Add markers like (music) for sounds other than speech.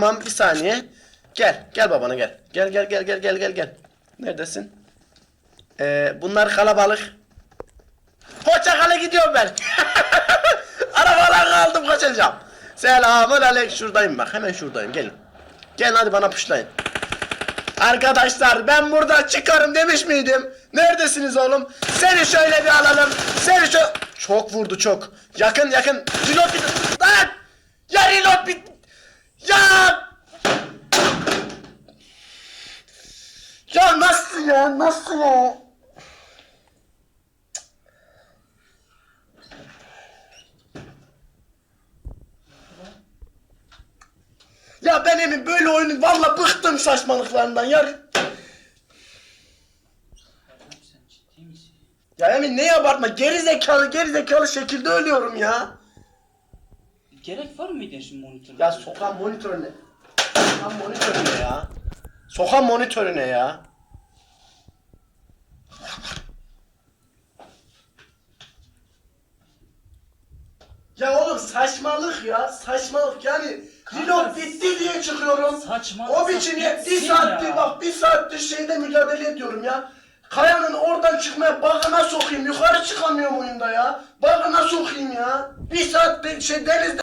Tamam bir saniye. Gel. Gel babana gel. Gel gel gel gel gel gel gel. Neredesin? Ee, bunlar kalabalık. Portakal'a gidiyorum ben. (laughs) Arabalarını aldım kaçacağım. Selamun aleyküm. Şuradayım bak. Hemen şuradayım. Gelin. Gelin hadi bana puşlayın. Arkadaşlar ben burada çıkarım demiş miydim? Neredesiniz oğlum? Seni şöyle bir alalım. Seni şu... Çok vurdu çok. Yakın yakın. Lan! Ya reload bit... Ya! Ya nasıl ya? Nasıl ya? Ya ben emin böyle oyunu valla bıktım saçmalıklarından ya. Ya Emin ne abartma geri zekalı geri zekalı şekilde ölüyorum ya. Gerek var mıydı şimdi monitörü? Ya sokan monitörüne. Sokan monitörüne ya. Sokan monitörüne ya. Ya oğlum saçmalık ya saçmalık yani Kanka, reload bitti diye çıkıyorum. saçmalık O biçim ya bir saattir ya. bak bir saattir şeyde mücadele ediyorum ya. Kayanın oradan çıkmaya bagına sokayım yukarı çıkamıyorum oyunda ya. Bagına sokayım ya. Bir saat şey denizde